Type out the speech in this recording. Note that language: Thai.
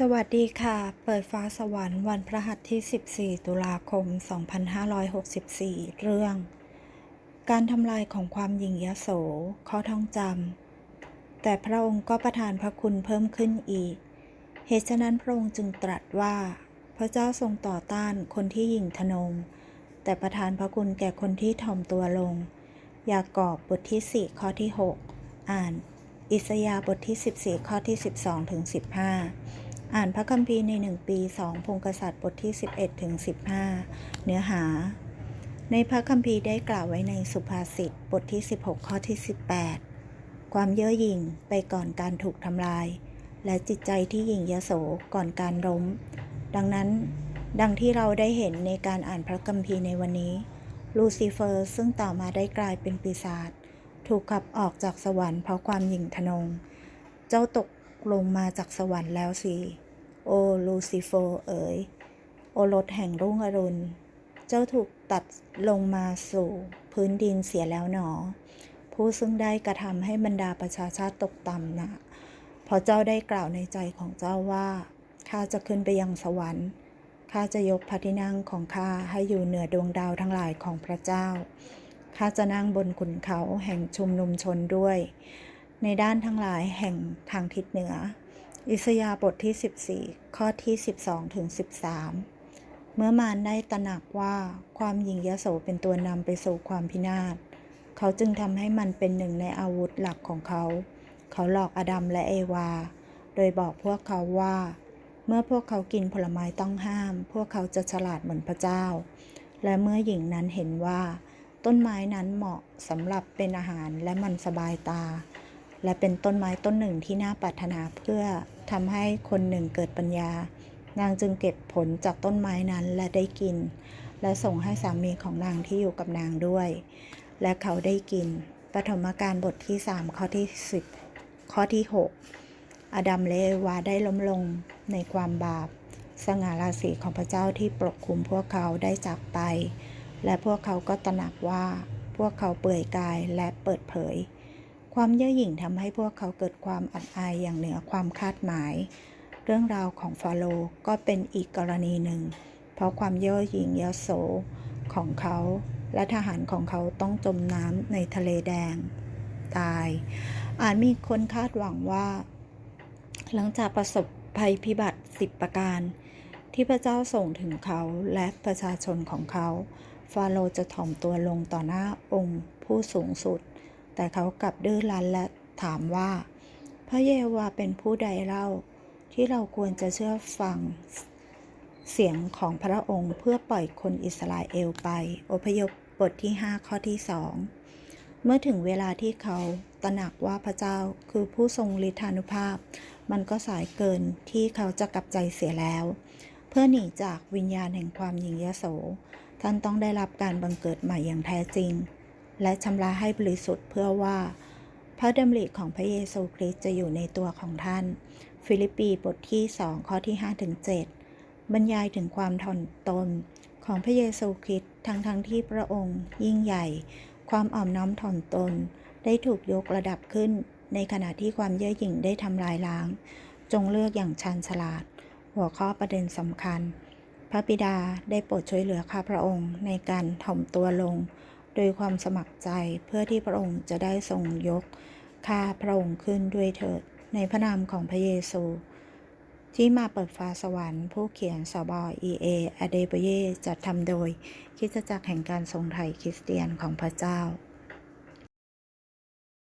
สวัสดีค่ะ เปิดฟ้าสวรรค์วันพระหัสที่ 14 ตุลาคม 2564 เรื่อง การทำลายของความหยิ่งยโสข้อท่องจำ แต่พระองค์ก็ประทานพระคุณเพิ่มขึ้นอีก เหตุฉะนั้นพระองค์จึงตรัสว่า พระเจ้าทรงต่อต้านคนที่หยิ่งทนง แต่ประทานพระคุณแก่คนที่ถ่อมตัวลง ยากอบบทที่ 4 ข้อที่ 6 อ่าน อิสยาบทที่ 14 ข้อที่ 12ถึง15 อ่านพระคัมภีร์ในหนึ่งปีสองพงกษัตริย์บทที่ 11ถึง15 เนื้อหา ในพระคัมภีร์ได้กล่าวไว้ในสุภาษิตบทที่ 16 ข้อที่ 18 ความเย่อหยิ่งไปก่อนการถูกทำลาย และจิตใจที่หยิ่งยโสก่อนการล้ม ดังนั้น ดังที่เราได้เห็นในการอ่านพระคัมภีร์ในวันนี้ ลูซิเฟอร์ซึ่งต่อมาได้กลายเป็นปีศาจถูกขับออกจากสวรรค์เพราะความหยิ่งทะนง เจ้าตก ลงมาจากสวรรค์แล้วสิ โอลูซิเฟเอ๋ย โอรสแห่งรุ่งอรุณ เจ้าถูกตัดลงมาสู่พื้นดินเสียแล้วหนอ ผู้ซึ่งได้กระทำให้บรรดาประชาชาติตกต่ำนะเพราะเจ้าได้กล่าวในใจของเจ้าว่าข้าจะขึ้นไปยังสวรรค์ข้าจะยกพระที่นั่งของข้าให้อยู่เหนือดวงดาวทั้งหลายของพระเจ้าข้าจะนั่งบนขุนเขาแห่งชุมนุมชนด้วย ในด้านทั้งหลายแห่งทางทิศเหนือ อิสยาบทที่ 14 ข้อที่ 12ถึง13 เมื่อมารได้ตระหนักว่าความหยิ่งยโสเป็นตัวนำไปสู่ความพินาศ เขาจึงทำให้มันเป็นหนึ่งในอาวุธหลักของเขา เขาหลอกอดัมและเอวา โดยบอกพวกเขาว่า เมื่อพวกเขากินผลไม้ต้องห้าม พวกเขาจะฉลาดเหมือนพระเจ้า และเมื่อหญิงนั้นเห็นว่า ต้นไม้นั้นเหมาะสำหรับเป็นอาหารและมันสบายตา และเป็นต้นไม้ต้นหนึ่งที่น่าปรารถนาเพื่อทำให้คนหนึ่งเกิดปัญญา นางจึงเก็บผลจากต้นไม้นั้นและได้กิน และส่งให้สามีของนางที่อยู่กับนางด้วย และเขาได้กินปฐมกาลบทที่3ข้อที่ 10 ข้อที่ 6 อดัมและเอวาได้ล้มลงในความบาป สง่าราศีของพระเจ้าที่ปกคลุมพวกเขาได้จากไป และพวกเขาก็ตระหนักว่าพวกเขาเปื่อยกายและเปิดเผย ความเย่อหยิ่งทำให้พวกเขาเกิดความอับอายอย่างเหนือความคาดหมาย เรื่องราวของฟาโรก็เป็นอีกกรณีหนึ่ง เพราะความเย่อหยิ่งยโสของเขาและทหารของเขาต้องจมน้ำในทะเลแดง ตาย อาจมีคนคาดหวังว่า หลังจากประสบภัยพิบัติสิบประการ ที่พระเจ้าส่งถึงเขาและประชาชนของเขา ฟาโรจะถ่อมตัวลงต่อหน้าองค์ผู้สูงสุด แต่เขากลับดื้อรั้นและถามว่า พระเยโฮวาเป็นผู้ใดเล่าที่เราควรจะเชื่อฟังเสียงของพระองค์เพื่อปล่อยคนอิสราเอลไป อพยพบทที่ 5 ข้อที่สอง เมื่อถึงเวลาที่เขาตระหนักว่าพระเจ้าคือผู้ทรงฤทธานุภาพ มันก็สายเกินที่เขาจะกลับใจเสียแล้ว เพื่อหนีจากวิญญาณแห่งความหยิ่งยโส ท่านต้องได้รับการบังเกิดใหม่อย่างแท้จริง และชำระให้บริสุทธิ์เพื่อว่า พระดำริของพระเยซูคริสต์จะอยู่ในตัวของท่าน ฟิลิปปีบทที่ 2 ข้อที่ 5 ถึง 7 บรรยายถึงความถ่อมตนของพระเยซูคริสต์ทั้งทั้งที่พระองค์ยิ่งใหญ่ ความอ่อมน้อมถ่อมตน ได้ถูกยกระดับขึ้น ในขณะที่ความเย่อหยิ่งได้ทำลายล้าง จงเลือกอย่างชันฉลาด หัวข้อประเด็นสำคัญ พระบิดาได้โปรดช่วยเหลือข้าพระองค์ในการถ่อมตัวลง โดยความสมัครใจเพื่อที่พระองค์จะได้ทรงยกข้าพระองค์ขึ้นด้วยเถิด ในพระนามของพระเยซู ที่มาเปิดฟ้าสวรรค์ ผู้เขียนสบอเอเออเดเบเยจัดทำโดยคิดจักรแห่งการทรงไทยคริสเตียนของพระเจ้า